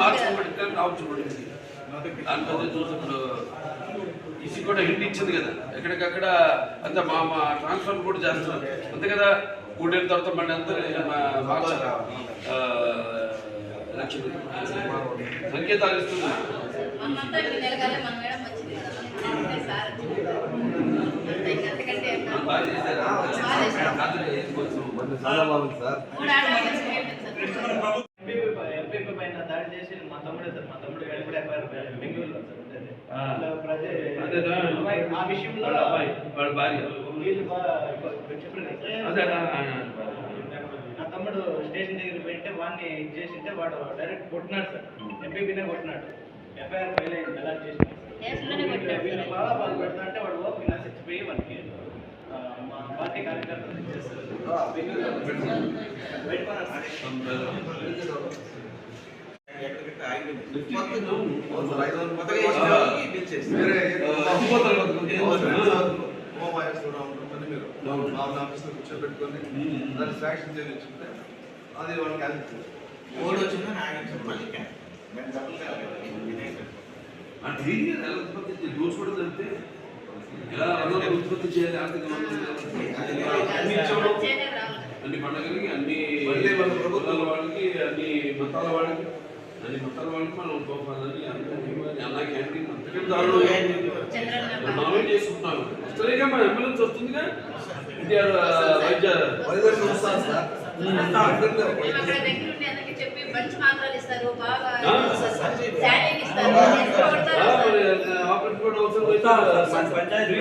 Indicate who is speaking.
Speaker 1: మార్చుకోబడి రావచ్చుకోబడింది దానికోసం చూసి ఈసీ కూడా హింట్ ఇచ్చింది కదా. ఎక్కడికక్కడ అంత మా మా ట్రాన్స్ఫర్ కూడా చేస్తున్నారు. అంతే కదా? కూడిన తర్వాత మళ్ళీ
Speaker 2: అంతా
Speaker 3: మార్చారు సంకేతాలు ఇస్తున్నారు బెంగళూరులో
Speaker 1: ఆ.
Speaker 3: విషయంలో
Speaker 1: వాళ్ళ భార్య
Speaker 3: బాగా నా తమ్ముడు స్టేషన్ దగ్గర పెట్టి వాడిని ఇది చేసింటే వాడు డైరెక్ట్ కొట్టినాడు సార్ ఎంపీపీనే కొట్టినాడు ఎఫ్ఐఆర్ ఫైల్ అయింది ఎలా చేసిన వీళ్ళు బాగా బాగా పెడతా అంటే వాడు ఓపిక ఇలా చచ్చిపోయి వాడికి మా పార్టీ కార్యకర్తలు
Speaker 4: చేస్తారు కూర్చోబెట్టుకొని దాన్ని శాంక్షన్ చేయించుకుంటే అది వాళ్ళకి అది
Speaker 5: ఓడి వచ్చిందో నాయన మళ్ళీ
Speaker 1: ఢిల్లీ ఎలా ఉత్పత్తి చేయాలి? దోచుకోవడం అంటే ఎలా వనరులు ఉత్పత్తి చేయాలి ఆర్థిక అన్ని పండుగలకి అన్ని వాళ్ళకి అన్ని మతాల వాళ్ళకి అన్ని మతాల వాళ్ళకి మనం గోపాలని అందరికీ అన్న క్యాంటీన్ అంతకంటే దారుణం నామినేట్ చేసుకుంటున్నాము వస్తలేగా మన అంబులెన్స్ వస్తుందిగా ఎన్టీఆర్ వైద్య
Speaker 2: ఉండి అందరికి చెప్పి మంచి మాత్రలు ఇస్తారు బాగా శాలరీ ఇస్తారు ఎంత కొడతారో
Speaker 1: ఆ,
Speaker 2: సార్.
Speaker 1: మరి ఆపరేషన్ కూడా అవసరం అయితే
Speaker 3: పంచాయతీ